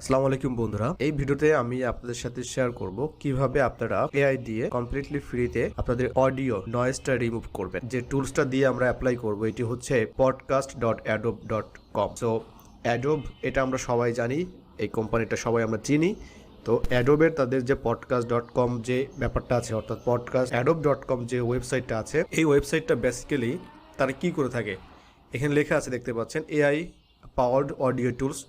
আসসালামু আলাইকুম বন্ধুরা। এই ভিডিওতে আমি আপনাদের সাথে শেয়ার করব কীভাবে আপনারা এআই দিয়ে কমপ্লিটলি ফ্রিতে আপনাদের অডিও নয়েজটা রিমুভ করবেন। যে টুলসটা দিয়ে আমরা অ্যাপ্লাই করব, এটি হচ্ছে podcast dot Adobe dot com so Adobe এটা আমরা সবাই জানি, এই কোম্পানিটা সবাই আমরা চিনি। তো অ্যাডোবের তাদের যে পডকাস্ট ডট কম যে ব্যাপারটা আছে, অর্থাৎ পডকাস্ট অ্যাডোব ডট কম যে ওয়েবসাইটটা আছে, এই ওয়েবসাইটটা বেসিক্যালি তারা কি করে থাকে? এখানে লেখা আছে, দেখতে পাচ্ছেন AI powered audio tools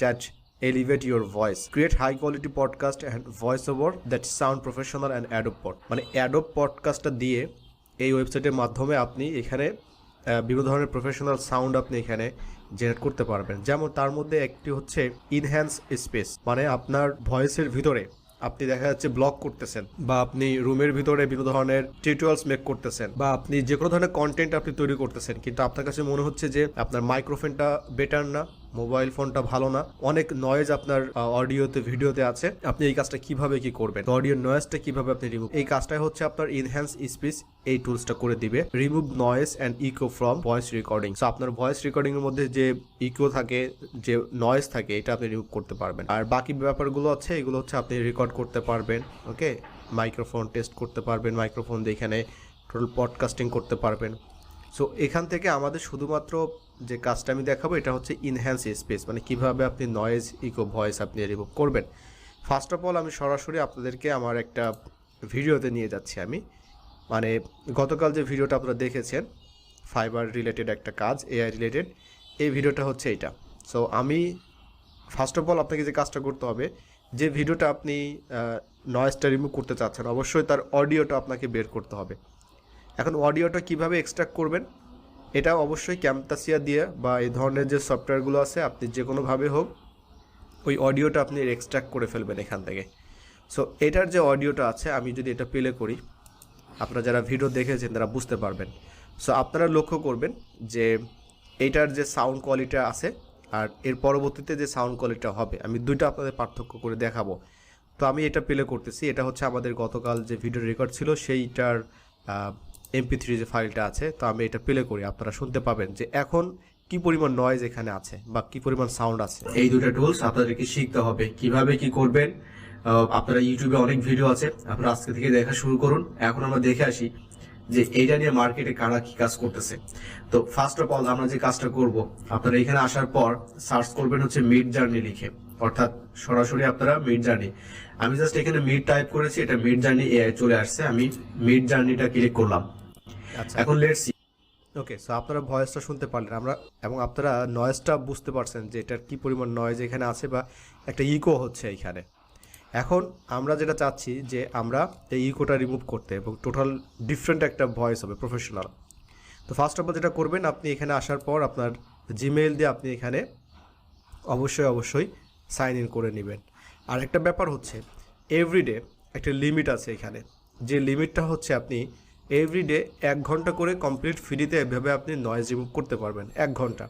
tools that elevate voice voice. High quality podcast and voice over that sound professional and adobe pod. মানে অ্যাডোব পডকাস্টটা দিয়ে এই ওয়েবসাইটের মাধ্যমে আপনি এখানে বিভিন্ন ধরনের প্রফেশনাল সাউন্ড আপনি এখানে জেনারেট করতে পারবেন। যেমন তার মধ্যে একটি হচ্ছে ইনহ্যান্স স্পেস মানে আপনার ভয়েসের ভিতরে আপনি দেখা যাচ্ছে ব্লগ করতেছেন বা আপনি রুমের ভিতরে বিভিন্ন ধরনের টিউটোরিয়ালস মেক করতেছেন বা আপনি যে কোনো ধরনের কন্টেন্ট আপনি তৈরি করতেছেন। কিন্তু আপনার কাছে মনে হচ্ছে যে আপনার মাইক্রোফোনটা বেটার না। মোবাইল ফোনটা ভালো না। অনেক নয়েজ আপনার অডিওতে ভিডিওতে আছে। আপনি এই কাজটা কীভাবে কি করবেন? অডিও নয়েজটা কীভাবে আপনি রিমুভ এই কাজটাই হচ্ছে আপনার ইনহ্যান্স স্পিচ এই টুলসটা করে দিবে। Remove noise and echo from voice recording so আপনার ভয়েস রেকর্ডিং এর মধ্যে যে ইকো থাকে, যে নয়েজ থাকে, এটা আপনি রিমুভ করতে পারবেন। আর বাকি ব্যাপারগুলো আছে, এগুলো হচ্ছে আপনি রেকর্ড করতে পারবেন ওকে মাইক্রোফোন টেস্ট করতে পারবেন মাইক্রোফোন দিয়ে এখানে টোটাল পডকাস্টিং করতে পারবেন। সো এখান থেকে আমাদের শুধুমাত্র যে কাজটা আমি দেখাবো, এটা হচ্ছে ইনহ্যান্স স্পেস মানে কীভাবে আপনি নয়েজ ইকো ভয়েস আপনি রিমুভ করবেন। ফার্স্ট অফ অল আমি সরাসরি আপনাদেরকে আমার একটা ভিডিওতে নিয়ে যাচ্ছি আমি। মানে গতকাল যে ভিডিওটা আপনারা দেখেছেন ফাইবার রিলেটেড একটা কাজ এআই রিলেটেড এই ভিডিওটা হচ্ছে এটা সো আমি ফার্স্ট অফ অল আপনাকে যে কাজটা করতে হবে, যে ভিডিওটা আপনি নয়েজটা রিমুভ করতে চাচ্ছেন, অবশ্যই তার অডিওটা আপনাকে বের করতে হবে। এখন অডিওটা কীভাবে এক্সট্রাক্ট করবেন এটা অবশ্যই ক্যামতাসিয়া দিয়ে বা এই ধরনের যে সফটওয়্যারগুলো আছে, আপনি যে কোনোভাবে হোক, ওই অডিওটা আপনি এক্সট্রাক্ট করে ফেলবেন এখান থেকে। সো এটার যে অডিওটা আছে, আমি যদি এটা প্লে করি, আপনারা যারা ভিডিও দেখেছেন, তারা বুঝতে পারবেন। সো আপনারা লক্ষ্য করবেন যে এইটার যে সাউন্ড কোয়ালিটি আছে, আর এর পরবর্তীতে যে সাউন্ড কোয়ালিটিটা হবে, আমি দুইটা আপনাদের পার্থক্য করে দেখাবো। তো আমি এটা প্লে করতেছি, এটা হচ্ছে আমাদের গতকাল যে ভিডিও রেকর্ড ছিল, সেইটার এমপি থ্রি যে ফাইলটা আছে, তো আমি এটা প্লে করি। আপনারা শুনতে পাবেন যে এখন কি পরিমাণ নয়েজ এখানে আছে বা কি পরিমাণ সাউন্ড আছে। এই দুটো টুলস আপনাদেরকে শিখতে হবে। কীভাবে কি করবেন? আপনারা ইউটিউবে অনেক ভিডিও আছে। আপনারা আজকে থেকে দেখা শুরু করুন। এখন আমরা দেখে আসি যে এইটা নিয়ে মার্কেটে কারা কি কাজ করতেছে। তো ফার্স্ট অফ অল আমরা যে কাজটা করব, আপনারা এখানে আসার পর সার্চ করবেন হচ্ছে মিড জার্নি লিখে। অর্থাৎ সরাসরি আপনারা মিড জার্নি আমি জাস্ট এখানে মিড টাইপ করেছি, এটা মিড জার্নি এআই চলে আসছে। আমি মিড জার্নিটা ক্লিক করলাম। এখন লেটস ওকে সো আপনারা ভয়েসটা শুনতে পারলেন। আমরা এবং আপনারা নয়েজটা বুঝতে পারছেন যে এটার কি পরিমাণ নয়েজ এখানে আছে বা একটা ইকো হচ্ছে এখানে এখন আমরা যেটা চাচ্ছি যে আমরা এই ইকোটা রিমুভ করতে এবং টোটাল ডিফারেন্ট একটা ভয়েস হবে প্রফেশনাল তো ফার্স্ট অফ অল যেটা করবেন আপনি এখানে আসার পর আপনার জিমেইল দিয়ে আপনি এখানে অবশ্যই অবশ্যই সাইন ইন করে নেবেন। আর একটা ব্যাপার হচ্ছে এভরিডে একটা লিমিট আছে এখানে। যে লিমিটটা হচ্ছে আপনি এভরিডে এক ঘণ্টা করে কমপ্লিট ফ্রিতে এভাবে আপনি নয়েজ রিমুভ করতে পারবেন, এক ঘণ্টা।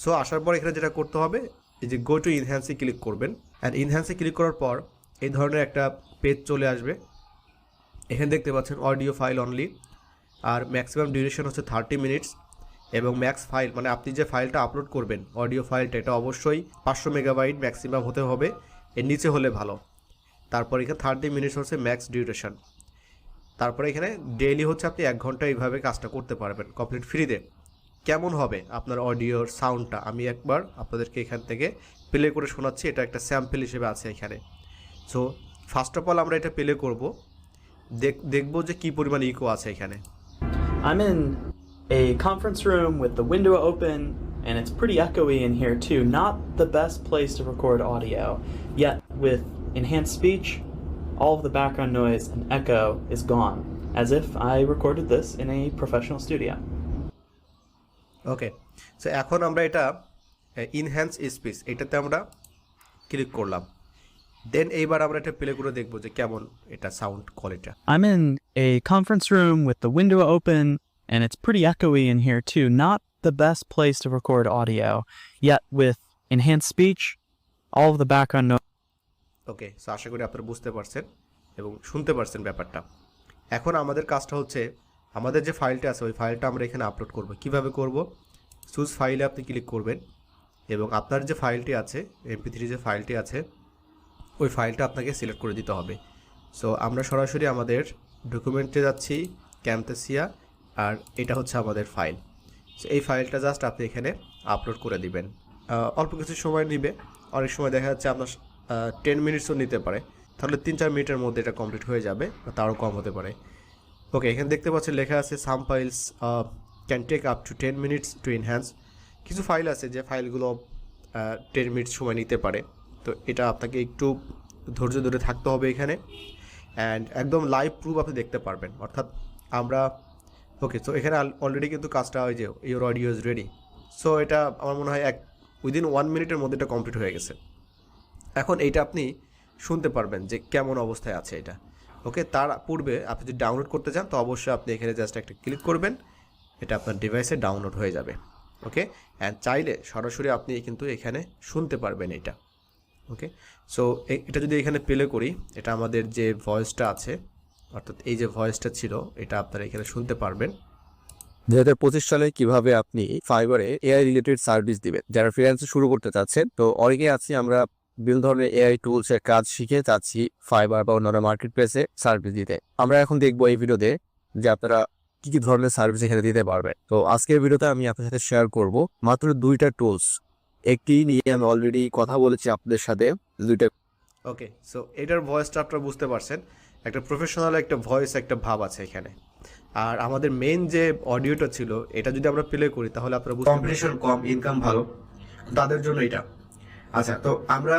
সো আসার পর এখানে যেটা করতে হবে, এই যে গো টু ইনহ্যান্সে ক্লিক করবেন। অ্যান্ড ইনহ্যান্সে ক্লিক করার পর এই ধরনের একটা পেজ চলে আসবে। এখানে দেখতে পাচ্ছেন অডিও ফাইল অনলি আর ম্যাক্সিমাম ডিউরেশন হচ্ছে থার্টি মিনিটস এবং ম্যাক্স ফাইল মানে আপনি যে ফাইলটা আপলোড করবেন অডিও ফাইলটা এটা অবশ্যই পাঁচশো মেগাবাইট ম্যাক্সিমাম হতে হবে। এর নিচে হলে ভালো। তারপর এখানে থার্টি মিনিটস হচ্ছে ম্যাক্স ডিউরেশন তারপরে এখানে ডেইলি হচ্ছে আপনি এক ঘণ্টা এইভাবে কাজটা করতে পারবেন কমপ্লিট ফ্রিতে কেমন হবে আপনার অডিওর সাউন্ডটা আমি একবার আপনাদেরকে এখান থেকে প্লে করে শোনাচ্ছি এটা একটা স্যাম্পল হিসেবে আছে এখানে সো ফার্স্ট অফ অল আমরা এটা প্লে করব দেখ দেখব যে কী পরিমাণ ইকো আছে এখানে I'm in a conference room with the window open, and it's pretty echoey in here too. Not the best place to record audio. Yet, with enhanced speech, all of the background noise and echo is gone, as if I recorded this in a professional studio. Okay so এখন আমরা এটা enhance speech এটাতে আমরা click করলাম দেন এইবার আমরা এটা play করে দেখবো যে কেমন এটা sound quality I'm in a conference room with the window open, and it's pretty echoey in here too. Not the best place to record audio. Yet, with enhanced speech, all of the background noise. okay, so আশা করি আপনারা বুঝতে পারছেন এবং শুনতে পারছেন ব্যাপারটা। এখন আমাদের কাজটা হচ্ছে, আমাদের যে ফাইলটা আছে, ওই ফাইলটা আমরা এখানে আপলোড করব। কীভাবে করব? সুজ ফাইলে আপনি ক্লিক করবেন এবং আপনার যে ফাইলটি আছে এমপি থ্রি যে ফাইলটি আছে, ওই ফাইলটা আপনাকে সিলেক্ট করে দিতে হবে। সো আমরা সরাসরি আমাদের ডকুমেন্টে যাচ্ছি ক্যাম্পেসিয়া আর এটা হচ্ছে আমাদের ফাইল সো এই ফাইলটা জাস্ট আপনি এখানে আপলোড করে দিবেন। অল্প কিছু সময় নেবে। অনেক সময় দেখা যাচ্ছে আপনার টেন মিনিটসও নিতে পারে। তাহলে তিন চার মিনিটের মধ্যে এটা কমপ্লিট হয়ে যাবে, বা তারও কম হতে পারে। ওকে এখানে দেখতে পাচ্ছি লেখা আছে some files can take up to ten minutes to enhance কিছু ফাইল আছে যে ফাইলগুলো টেন মিনিট সময় নিতে পারে। তো এটা আপনাকে একটু ধৈর্য ধরে থাকতে হবে এখানে। অ্যান্ড একদম লাইভ প্রুফ আপনি দেখতে পারবেন। অর্থাৎ আমরা ওকে তো এখানে অলরেডি কিন্তু কাজটা হয় যে your audio is ready so এটা আমার মনে হয় এক উইদিন ওয়ান মিনিটের মধ্যে এটা কমপ্লিট হয়ে গেছে। এখন এইটা আপনি শুনতে পারবেন যে কেমন অবস্থায় আছে এটা। ওকে, তার পূর্বে আপনি যদি ডাউনলোড করতে চান, তো অবশ্যই আপনি এখানে জাস্ট একটা ক্লিক করবেন। এটা আপনার ডিভাইসে ডাউনলোড হয়ে যাবে। ওকে অ্যান্ড চাইলে সরাসরি আপনি কিন্তু এখানে শুনতে পারবেন এটা। ওকে সো এটা যদি এখানে প্লে করি, এটা আমাদের যে ভয়েসটা আছে, অর্থাৎ এই যে ভয়েসটা ছিল, এটা আপনারা এখানে শুনতে পারবেন। দু হাজার পঁচিশ সালে কীভাবে আপনি ফাইবারে এআই রিলেটেড সার্ভিস দিবেন? যারা ফ্রিল্যান্স শুরু করতে চাচ্ছেন, তো অনেকে আছি, আমরা বিভিন্ন ধরনের এআই টুলস এর কাজ শিখে চাচ্ছি ফাইবার বা অন্যান্য মার্কেট প্লেসে সার্ভিস দিতে। আমরা এখন দেখব এই ভিডিওতে যে আপনারা কি কি ধরনের সার্ভিস এখানে দিতে পারবে তো আজকের ভিডিওতে আমি আপনার সাথে শেয়ার করব মাত্র দুইটা টুলস একটি নিয়ে আমি অলরেডি কথা বলেছি আপনাদের সাথে দুইটা ওকে সো এটার ভয়েসটা আপনারা বুঝতে পারছেন। একটা প্রফেশনাল একটা ভয়েস একটা ভাব আছে এখানে। আর আমাদের মেন যে অডিওটা ছিল এটা যদি আমরা প্লে করি তাহলে আপনারা বুঝতে কম্পিটিশন কম ইনকাম ভালো। তাদের জন্য এটা। আচ্ছা তো আমরা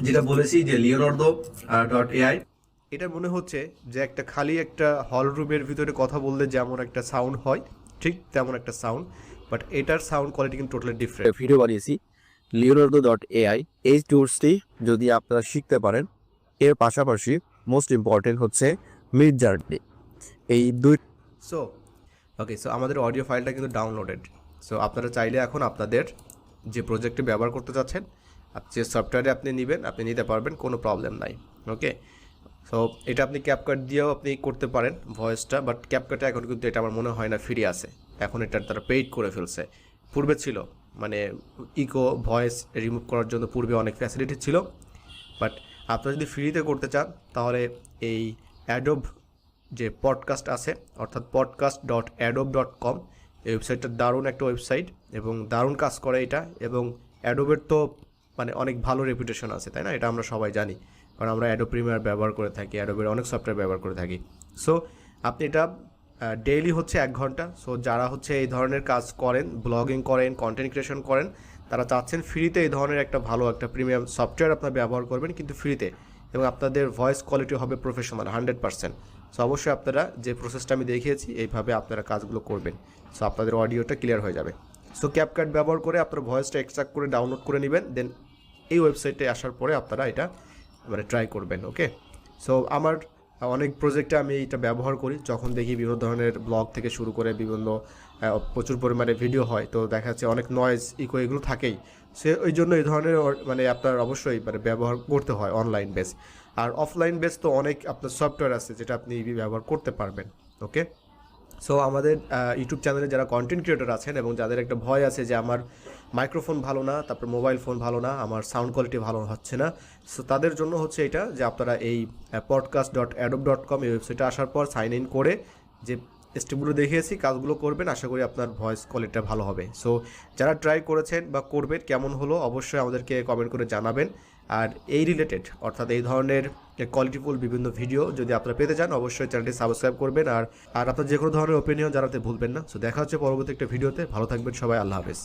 যেটা বলেছি যে লিওনার্দো ডট এআই এটা মনে হচ্ছে যে একটা খালি একটা হল রুমের ভিতরে কথা বললে যেমন একটা সাউন্ড হয় ঠিক তেমন একটা সাউন্ড বাট এটার সাউন্ড কোয়ালিটি কিন্তু টোটালি ডিফারেন্ট ভিডিও বানিয়েছি লিওনার্দো ডট এআই এই টুলসটি যদি আপনারা শিখতে পারেন এর পাশাপাশি মোস্ট ইম্পর্টেন্ট হচ্ছে মিড জার্নি এই দুই সো ওকে সো আমাদের অডিও ফাইলটা কিন্তু ডাউনলোডেড সো আপনারা চাইলে এখন আপনাদের যে প্রজেক্টে ব্যবহার করতে চাচ্ছেন যে সফটওয়্যারে আপনি নেবেন, আপনি নিতে পারবেন, কোনো প্রবলেম নাই ওকে সো এটা আপনি ক্যাপকাট দিয়েও আপনি করতে পারেন ভয়েসটা বাট ক্যাপকাটে এখন কিন্তু এটা আমার মনে হয় না ফ্রি আসে এখন এটা তারা পেইড করে ফেলছে। পূর্বে ছিল মানে ইকো ভয়েস রিমুভ করার জন্য পূর্বে অনেক ফ্যাসিলিটি ছিল বাট আপনারা যদি ফ্রিতে করতে চান, তাহলে এই অ্যাডোব যে পডকাস্ট আছে, অর্থাৎ podcast dot Adobe dot com এই ওয়েবসাইটটা দারুণ একটা ওয়েবসাইট এবং দারুণ কাজ করে এটা, এবং অ্যাডোবের তো মানে অনেক ভালো রেপুটেশন আছে, তাই না? এটা আমরা সবাই জানি। কারণ আমরা অ্যাডো প্রিমিয়ার ব্যবহার করে থাকি অ্যাডোবের অনেক সফটওয়্যার ব্যবহার করে থাকি। সো আপনি এটা ডেইলি হচ্ছে এক ঘণ্টা। সো যারা হচ্ছে এই ধরনের কাজ করেন ব্লগিং করেন কন্টেন্ট ক্রিয়েশন করেন, তারা চাচ্ছেন ফ্রিতে এই ধরনের একটা ভালো একটা প্রিমিয়াম সফটওয়্যার আপনার ব্যবহার করবেন, কিন্তু ফ্রিতে এবং আপনাদের ভয়েস কোয়ালিটি হবে প্রফেশনাল হান্ড্রেড পার্সেন্ট সো অবশ্যই আপনারা যে প্রসেসটা আমি দেখিয়েছি, এইভাবে আপনারা কাজগুলো করবেন। সো আপনাদের অডিওটা ক্লিয়ার হয়ে যাবে। সো ক্যাপকাট ব্যবহার করে আপনার ভয়েসটা এক্সট্রাক্ট করে ডাউনলোড করে নেবেন দেন এই ওয়েবসাইটে আসার পরে আপনারা এটা মানে ট্রাই করবেন ওকে সো আমার অনেক প্রজেক্টে আমি এটা ব্যবহার করি। যখন দেখি বিভিন্ন ধরনের ব্লগ থেকে শুরু করে বিভিন্ন প্রচুর পরিমাণে ভিডিও হয়, তো দেখা যাচ্ছে অনেক নয়েজ ইকো এগুলো থাকেই। সে ওই জন্য এই ধরনের মানে আপনার অবশ্যই মানে ব্যবহার করতে হয় অনলাইন বেস আর অফলাইন বেস তো অনেক আপনার সফটওয়্যার আছে যেটা আপনি ব্যবহার করতে পারবেন ওকে সো আমাদের ইউটিউব চ্যানেলে যারা কন্টেন্ট ক্রিয়েটর আছেন এবং যাদের একটা ভয় আছে যে আমার মাইক্রোফোন ভালো না, তারপর মোবাইল ফোন ভালো না, আমার সাউন্ড কোয়ালিটি ভালো হচ্ছে না সো তাদের জন্য হচ্ছে এটা যে আপনারা এই podcast dot Adobe dot com এই ওয়েবসাইটে আসার পর সাইন ইন করে যে স্টেপগুলো দেখিয়েছি, কাজগুলো করবেন, আশা করি আপনার ভয়েস কোয়ালিটিটা ভালো হবে। সো যারা ট্রাই করেছেন বা করবেন, কেমন হলো, অবশ্যই আমাদেরকে কমেন্ট করে জানাবেন। আর এই রিলেটেড অর্থাৎ এই ধরনের কোয়ালিটিফুল বিভিন্ন ভিডিও যদি আপনারা পেতে চান, অবশ্যই চ্যানেলটি সাবস্ক্রাইব করবেন। আর আর আপনার যে কোনো ধরনের ওপিনিয়ন জানাতে ভুলবেন না। সো দেখা হচ্ছে পরবর্তী একটা ভিডিওতে ভালো থাকবেন সবাই। আল্লাহ হাফেজ।